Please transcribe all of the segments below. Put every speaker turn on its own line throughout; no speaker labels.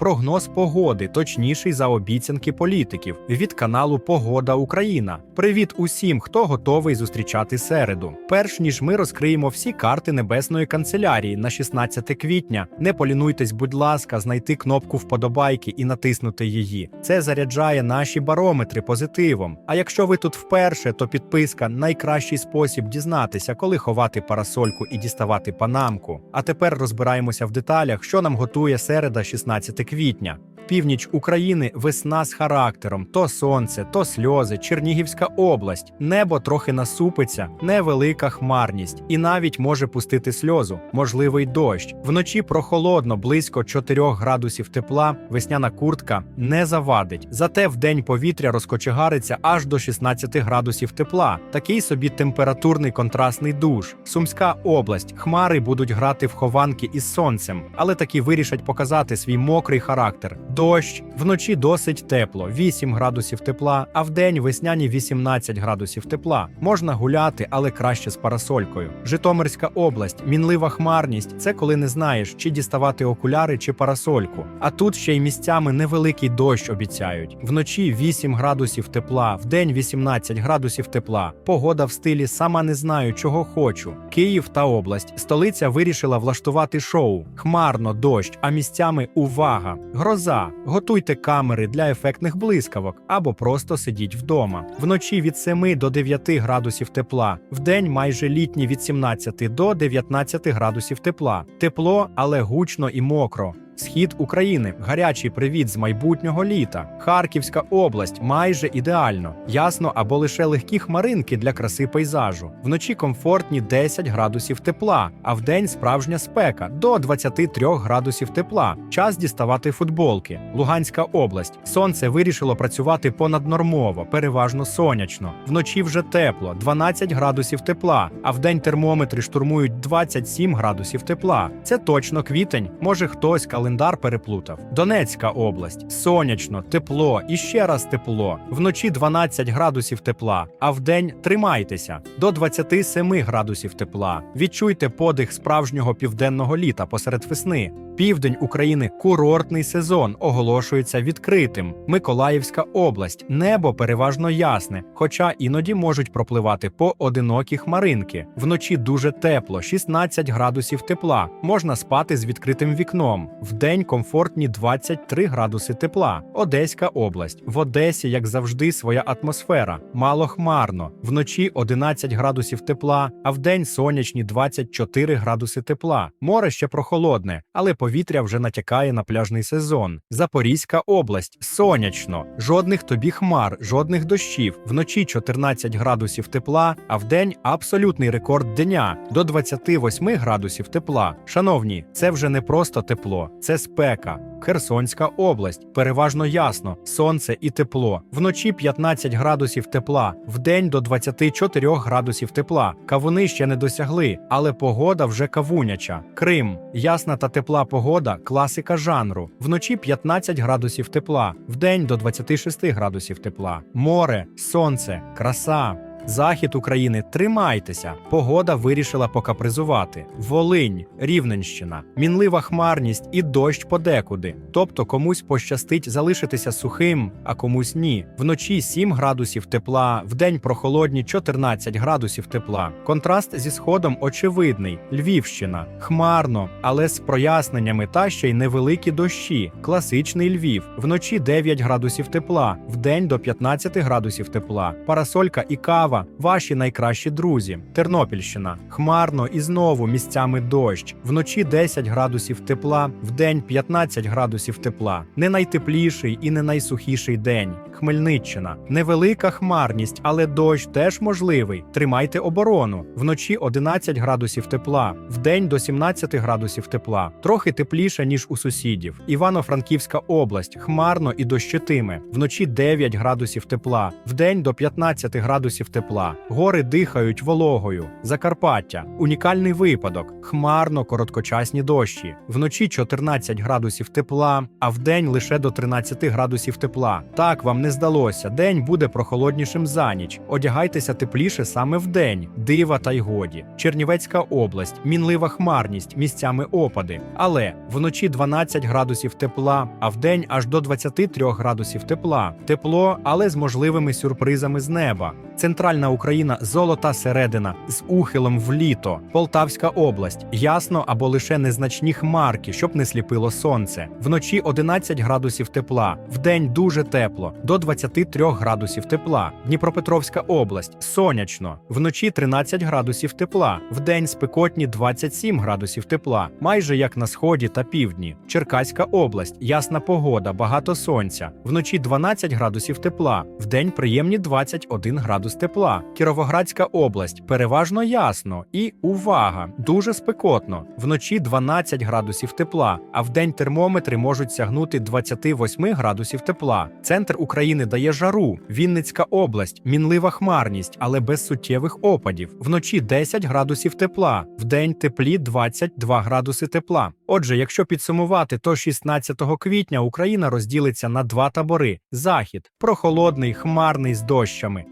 Прогноз погоди, точніший за обіцянки політиків від каналу Погода Україна. Привіт усім, хто готовий зустрічати середу. Перш ніж ми розкриємо всі карти небесної канцелярії на 16 квітня. Не полінуйтесь, будь ласка, знайти кнопку вподобайки і натиснути її. Це заряджає наші барометри позитивом. А якщо ви тут вперше, то підписка найкращий спосіб дізнатися, коли ховати парасольку і діставати панамку. А тепер розбираємося в деталях, що нам готує середа 16 квітня квітня. Північ України весна з характером: то сонце, то сльози, Чернігівська область. Небо трохи насупиться, невелика хмарність, і навіть може пустити сльозу, можливий дощ. Вночі прохолодно, близько 4 градусів тепла. Весняна куртка не завадить. Зате вдень повітря розкочегариться аж до 16 градусів тепла. Такий собі температурний контрастний душ. Сумська область. Хмари будуть грати в хованки із сонцем, але таки вирішать показати свій мокрий характер. Дощ вночі досить тепло, 8 градусів тепла, а вдень весняні 18 градусів тепла. Можна гуляти, але краще з парасолькою. Житомирська область, мінлива хмарність це коли не знаєш, чи діставати окуляри чи парасольку. А тут ще й місцями невеликий дощ обіцяють. Вночі 8 градусів тепла, вдень 18 градусів тепла. Погода в стилі сама не знаю, чого хочу. Київ та область. Столиця вирішила влаштувати шоу. Хмарно, дощ, а місцями увага. Гроза. Готуйте камери для ефектних блискавок або просто сидіть вдома. Вночі від 7 до 9 градусів тепла, вдень майже літні від 17 до 19 градусів тепла. Тепло, але гучно і мокро. Схід України гарячий привіт з майбутнього літа. Харківська область майже ідеально. Ясно або лише легкі хмаринки для краси пейзажу. Вночі комфортні 10 градусів тепла, а вдень справжня спека до 23 градусів тепла. Час діставати футболки. Луганська область. Сонце вирішило працювати понаднормово, переважно сонячно. Вночі вже тепло, 12 градусів тепла, а вдень термометри штурмують 27 градусів тепла. Це точно квітень. Може хтось календар переплутав. Донецька область. Сонячно, тепло і ще раз тепло. Вночі 12 градусів тепла, а вдень тримайтеся до 27 градусів тепла. Відчуйте подих справжнього південного літа посеред весни. Південь України курортний сезон оголошується відкритим. Миколаївська область, небо переважно ясне, хоча іноді можуть пропливати поодинокі хмаринки. Вночі дуже тепло, 16 градусів тепла. Можна спати з відкритим вікном. Вдень комфортні 23 градуси тепла. Одеська область. В Одесі, як завжди, своя атмосфера. Мало хмарно. Вночі 11 градусів тепла, а вдень сонячні 24 градуси тепла. Море ще прохолодне, але повітря вже натякає на пляжний сезон. Запорізька область сонячно, жодних тобі хмар, жодних дощів. Вночі 14 градусів тепла, а вдень абсолютний рекорд дня до 28 градусів тепла. Шановні, це вже не просто тепло, це спека. Херсонська область переважно ясно, сонце і тепло. Вночі 15 градусів тепла, вдень до 24 градусів тепла. Кавуни ще не досягли, але погода вже кавуняча. Крим, ясна та тепла погода, класика жанру. Вночі 15 градусів тепла, вдень до 26 градусів тепла. Море, сонце, краса. Захід України, тримайтеся. Погода вирішила покапризувати. Волинь, Рівненщина, мінлива хмарність і дощ подекуди. Тобто комусь пощастить залишитися сухим, а комусь ні. Вночі 7 градусів тепла, вдень прохолодні 14 градусів тепла. Контраст зі сходом очевидний. Львівщина, хмарно, але з проясненнями та ще й невеликі дощі. Класичний Львів. Вночі 9 градусів тепла, вдень до 15 градусів тепла. Парасолька і кава ваші найкращі друзі. Тернопільщина хмарно і знову місцями дощ. Вночі 10 градусів тепла, вдень 15 градусів тепла. Не найтепліший і не найсухіший день. Хмельниччина невелика хмарність, але дощ теж можливий. Тримайте оборону. Вночі 11 градусів тепла, вдень до 17 градусів тепла. Трохи тепліше ніж у сусідів. Івано-Франківська область хмарно і дощитиме. Вночі 9 градусів тепла, вдень до 15 градусів тепла. Тепла. Гори дихають вологою. Закарпаття. Унікальний випадок. Хмарно короткочасні дощі. Вночі 14 градусів тепла, а вдень лише до 13 градусів тепла. Так вам не здалося. День буде прохолоднішим за ніч. Одягайтеся тепліше саме вдень. Дива та й годі. Чернівецька область, мінлива хмарність, місцями опади. Але вночі 12 градусів тепла, а вдень аж до 23 градусів тепла. Тепло, але з можливими сюрпризами з неба. Центральна Україна золота середина з ухилом в літо. Полтавська область ясно або лише незначні хмарки, щоб не сліпило сонце. Вночі 11 градусів тепла, вдень дуже тепло, до 23 градусів тепла. Дніпропетровська область сонячно. Вночі 13 градусів тепла, вдень спекотні 27 градусів тепла, майже як на сході та півдні. Черкаська область ясна погода, багато сонця. Вночі 12 градусів тепла, вдень приємні 21 градус тепла. Кіровоградська область переважно ясно і увага, дуже спекотно. Вночі 12 градусів тепла, а вдень термометри можуть сягнути 28 градусів тепла. Центр України дає жару. Вінницька область, мінлива хмарність, але без суттєвих опадів. Вночі 10 градусів тепла, вдень теплі 22 градуси тепла. Отже, якщо підсумувати, то 16 квітня Україна розділиться на два табори: захід прохолодний, хмарний з дощами.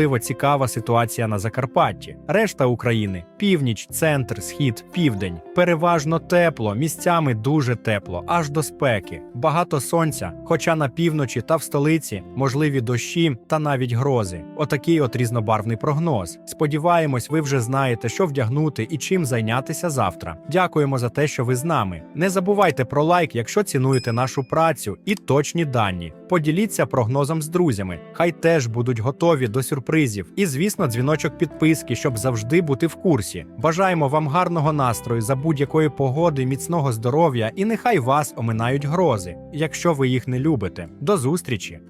Особливо цікава ситуація на Закарпатті. Решта України північ, центр, схід, південь. Переважно тепло, місцями дуже тепло, аж до спеки. Багато сонця, хоча на півночі та в столиці можливі дощі та навіть грози. Отакий от різнобарвний прогноз. Сподіваємось, ви вже знаєте, що вдягнути і чим зайнятися завтра. Дякуємо за те, що ви з нами. Не забувайте про лайк, якщо цінуєте нашу працю і точні дані. Поділіться прогнозом з друзями. Хай теж будуть готові до сюрпризів. І, звісно, дзвіночок підписки, щоб завжди бути в курсі. Бажаємо вам гарного настрою за будь-якої погоди, міцного здоров'я і нехай вас оминають грози, якщо ви їх не любите. До зустрічі!